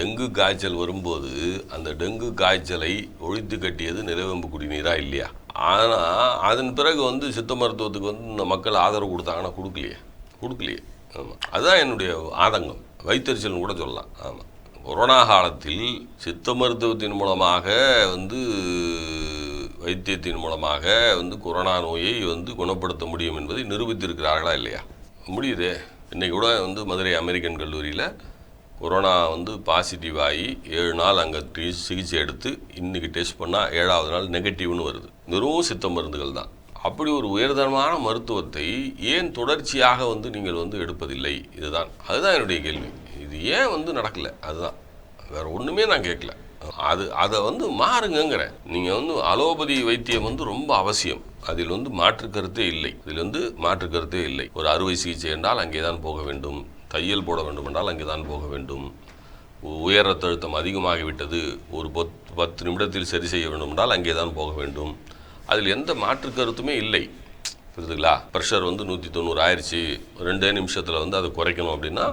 Dengue காய்ச்சல் வரும்போது அந்த டெங்கு காய்ச்சலை ஒழித்து கட்டியது நிலவேம்பு குடிநீரா இல்லையா? ஆனால் அதன் பிறகு வந்து சித்த மருத்துவத்துக்கு வந்து இந்த மக்கள் ஆதரவு கொடுத்தாங்கன்னா கொடுக்கலையே. கொடுக்கலையே. ஆமாம் அதுதான் என்னுடைய ஆதங்கம். வைத்தறிச்சல்னு கூட சொல்லலாம். ஆமாம் கொரோனா காலத்தில் சித்த மருத்துவத்தின் மூலமாக வந்து வைத்தியத்தின் மூலமாக வந்து கொரோனா நோயை வந்து குணப்படுத்த முடியும் என்பதை நிரூபித்திருக்கிறார்களா இல்லையா? முடியுதே. இன்றைக்கி கூட வந்து மதுரை அமெரிக்கன் கல்லூரியில் கொரோனா வந்து பாசிட்டிவ் ஆகி ஏழு நாள் அங்கே சிகிச்சை எடுத்து இன்றைக்கி டெஸ்ட் பண்ணால் ஏழாவது நாள் நெகட்டிவ்னு வருது. வெறும் சித்த மருந்துகள் தான். அப்படி ஒரு உயர்தரமான மருத்துவத்தை ஏன் தொடர்ச்சியாக வந்து நீங்கள் வந்து எடுப்பதில்லை? இதுதான். அதுதான் என்னுடைய கேள்வி. இது ஏன் வந்து நடக்கலை? அதுதான். வேறு ஒன்றுமே நான் கேட்கல. அது அதை வந்து மாறுங்கங்கிறேன் நீங்கள் வந்து அலோபதி வைத்தியம் வந்து ரொம்ப அவசியம். அதில் வந்து மாற்று கருத்தே இல்லை. இதில் வந்து மாற்று கருத்தே இல்லை. ஒரு அறுவை சிகிச்சை என்றால் அங்கே தான் போக வேண்டும். தையல் போட வேண்டுமென்றால் அங்கே தான் போக வேண்டும். உயர் ரத்த அழுத்தம் அதிகமாகிவிட்டது. ஒரு பத் பத்து நிமிடத்தில் சரி செய்ய வேண்டும் என்றால் அங்கே தான் போக வேண்டும். அதில் எந்த மாற்று கருத்துமே இல்லை. புரியுதுங்களா? ப்ரெஷர் வந்து நூற்றி தொண்ணூறு ஆயிடுச்சு ரெண்டே நிமிஷத்தில் வந்து அதை குறைக்கணும் அப்படின்னா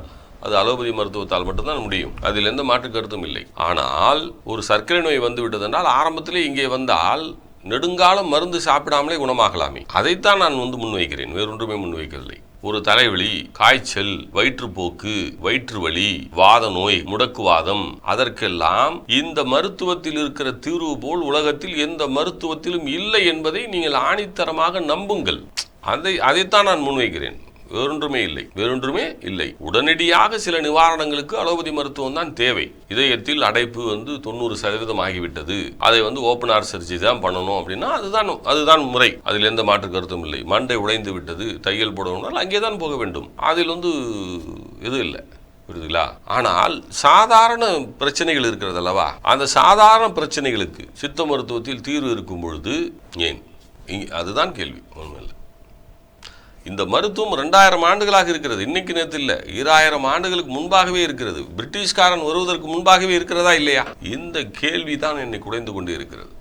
அது அலோபதி மருத்துவத்தால் மட்டும்தான் முடியும். அதில் எந்த மாற்று கருத்தும் இல்லை. ஆனால் ஒரு சர்க்கரை நோய் வந்து விட்டதென்றால் ஆரம்பத்திலே இங்கே வந்தால் நெடுங்காலம் மருந்து சாப்பிடாமலே குணமாகலாமே. அதைத்தான் நான் வந்து முன்வைக்கிறேன். வேறொன்றுமே முன்வைக்கவில்லை. ஒரு தலைவலி காய்ச்சல் வயிற்றுப்போக்கு வயிற்று வலி வாத நோய் முடக்குவாதம். அதற்கெல்லாம் இந்த மருத்துவத்தில் இருக்கிற தீர்வு போல் உலகத்தில் எந்த மருத்துவத்திலும் இல்லை என்பதை நீங்கள் ஆணித்தரமாக நம்புங்கள். அதை அதைத்தான் நான் முன்வைக்கிறேன். வேறொன்றுமே இல்லை. வேறொன்றுமே இல்லை. உடனடியாக சில நிவாரணங்களுக்கு அலோபதி மருத்துவம் தான் தேவை. இதயத்தில் அடைப்பு வந்து தொண்ணூறு சதவீதம் ஆகிவிட்டது. அதை வந்து ஓப்பன் ஆர் சர்ஜரி தான் பண்ணணும் அப்படின்னா அதுதான் அதுதான் முறை. அதில் எந்த மாற்று கருத்தும் இல்லை. மண்டை உடைந்து விட்டது. தையல் போடணும்னால் அங்கே தான் போக வேண்டும். அதில் வந்து இது இல்லை. புரியுதுங்களா? ஆனால் சாதாரண பிரச்சனைகள் இருக்கிறது அல்லவா? அந்த சாதாரண பிரச்சனைகளுக்கு சித்த மருத்துவத்தில் தீர்வு இருக்கும் பொழுது ஏன்? அதுதான் கேள்வி. உண்மையில் இந்த மருத்துவம் ரெண்டாயிரம் ஆண்டுகளாக இருக்கிறது. இன்னைக்கு நேரத்தில் இல்லை. ஈராயிரம் ஆண்டுகளுக்கு முன்பாகவே இருக்கிறது. பிரிட்டிஷ்காரன் வருவதற்கு முன்பாகவே இருக்கிறதா இல்லையா? இந்த கேள்வி தான் என்னை குடைந்து கொண்டு இருக்கிறது.